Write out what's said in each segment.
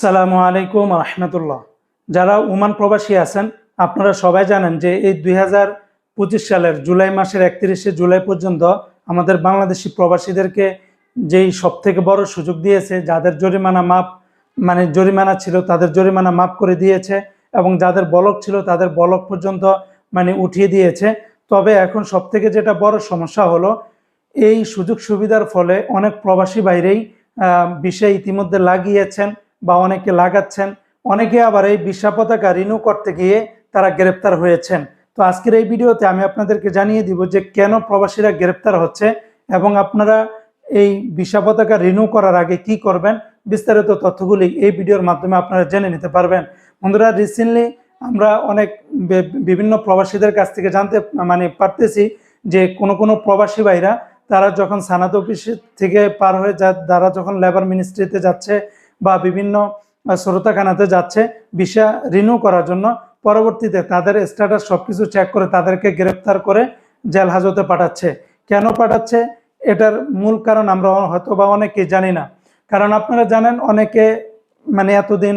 সালামু আলাইকুম রহমতুল্লাহ যারা ওমান প্রবাসী আছেন, আপনারা সবাই জানেন যে এই দুই হাজার পঁচিশ সালের জুলাই মাসের একত্রিশে জুলাই পর্যন্ত আমাদের বাংলাদেশি প্রবাসীদেরকে যেই সব থেকে বড় সুযোগ দিয়েছে, যাদের জরিমানা মাপ মানে জরিমানা ছিল তাদের জরিমানা মাপ করে দিয়েছে এবং যাদের বলক ছিল তাদের বলক পর্যন্ত মানে উঠিয়ে দিয়েছে। তবে এখন সব থেকে যেটা বড় সমস্যা হলো, এই সুযোগ সুবিধার ফলে অনেক প্রবাসী বাইরেই বিষয় ইতিমধ্যে লাগিয়েছেন। বা অনেকে লাগাচ্ছেন, অনেকে আবার এই বিশা পতাকা রিনিউ করতে গিয়ে তারা গ্রেপ্তার হয়েছেন। তো আজকের এই ভিডিওতে আমি আপনাদেরকে জানিয়ে দিব যে কেন প্রবাসীরা গ্রেপ্তার হচ্ছে এবং আপনারা এই বিশা পতাকা রিনিউ করার আগে কি করবেন, বিস্তারিত তথ্যগুলি এই ভিডিওর মাধ্যমে আপনারা জেনে নিতে পারবেন। বন্ধুরা রিসেন্টলি আমরা অনেক বিভিন্ন প্রবাসীদের কাছ থেকে জানতে মানে পারতেছি যে কোনো কোনো প্রবাসী ভাইরা তারা যখন সানাত অফিস থেকে পার হয়ে যা, তারা যখন লেবার মিনিস্ট্রিতে যাচ্ছে বা বিভিন্ন শ্রোতাখানাতে যাচ্ছে, ভিসা রিনিউ করার জন্য। পরবর্তীতে তাদের স্ট্যাটাস সব কিছু চেক করে তাদেরকে গ্রেপ্তার করে জেল হাজতে পাঠাচ্ছে। কেন পাঠাচ্ছে? এটার মূল কারণ আমরা হয়তো বা অনেকে জানি না। কারণ আপনারা জানেন, অনেকে মানে এতদিন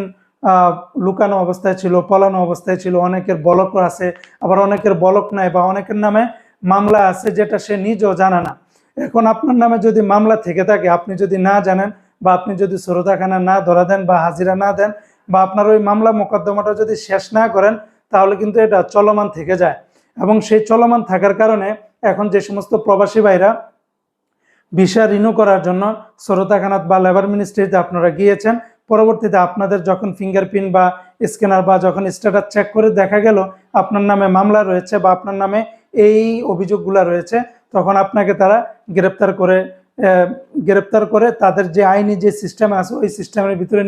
লুকানো অবস্থায় ছিল, পলানো অবস্থায় ছিল, অনেকের বলক আছে, আবার অনেকের বলক নাই বা অনেকের নামে মামলা আছে যেটা সে নিজেও জানে না। এখন আপনার নামে যদি মামলা থেকে থাকে, আপনি যদি না জানেন বা আপনি যদি শ্রোতাখানা না ধরা দেন বা হাজিরা না দেন বা আপনার ওই মামলা মোকদ্দমাটা যদি শেষ না করেন, তাহলে কিন্তু এটা চলমান থেকে যায়। এবং সেই চলমান থাকার কারণে এখন যে সমস্ত প্রবাসী ভাইরা ভিসা রিনিউ করার জন্য শ্রোতাখানাত বা লেবার মিনিস্ট্রিতে আপনারা গিয়েছেন, পরবর্তীতে আপনাদের যখন ফিঙ্গারপ্রিন্ট বা স্ক্যানার বা যখন স্ট্যাটাস চেক করে দেখা গেল আপনার নামে মামলা রয়েছে বা আপনার নামে এই অভিযোগগুলো রয়েছে, তখন আপনাকে তারা গ্রেপ্তার করে গ্রেপ্তার করে তাদের যে আইনি যে সিস্টেম আছে, ওই সিস্টেমের ভিতরে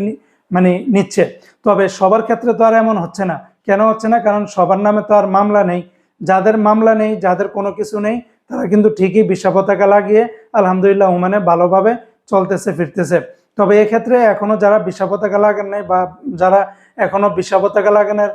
মানে নিচ্ছে। তবে সবার ক্ষেত্রে তো আর এমন হচ্ছে না। কেন হচ্ছে না? কারণ সবার নামে তো আর মামলা নেই। যাদের মামলা নেই, যাদের কোনো কিছু নেই, তারা কিন্তু ঠিকই বিশা পতাকা লাগিয়ে আলহামদুলিল্লাহ ওমানে ভালোভাবে চলতেছে, ফিরতেছে। তবে এক্ষেত্রে এখনও যারা বিশা পতাকা লাগান নাই বা যারা এখনও বিশা পতাকা লাগানোর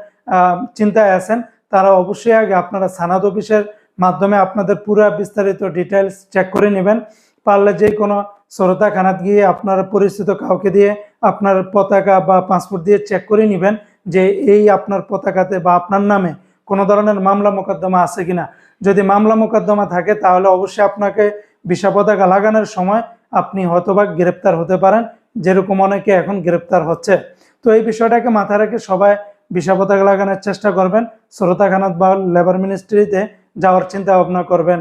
চিন্তায় আছেন, তারা অবশ্যই আগে আপনারা সানাদ অফিসের মাধ্যমে আপনাদের পুরো বিস্তারিত ডিটেলস চেক করে নেবেন। পারলে যে কোনো শ্রোতাখানাত গিয়ে আপনার পরিচিত কাউকে দিয়ে আপনার পতাকা বা পাসপোর্ট দিয়ে চেক করে নেবেন যে এই আপনার পতাকাতে বা আপনার নামে কোনো ধরনের মামলা মোকদ্দমা আছে কিনা। যদি মামলা মোকদ্দমা থাকে, তাহলে অবশ্যই আপনাকে বিশা পতাকা লাগানোর সময় আপনি হয়তোবা গ্রেপ্তার হতে পারেন, যেরকম অনেকে এখন গ্রেপ্তার হচ্ছে। তো এই বিষয়টাকে মাথায় রেখে সবাই বিষা পতাকা লাগানোর চেষ্টা করবেন শ্রোতাখানাত বা লেবার মিনিস্ট্রিতে যাওয়ার চিন্তা ভাবনা করবেন।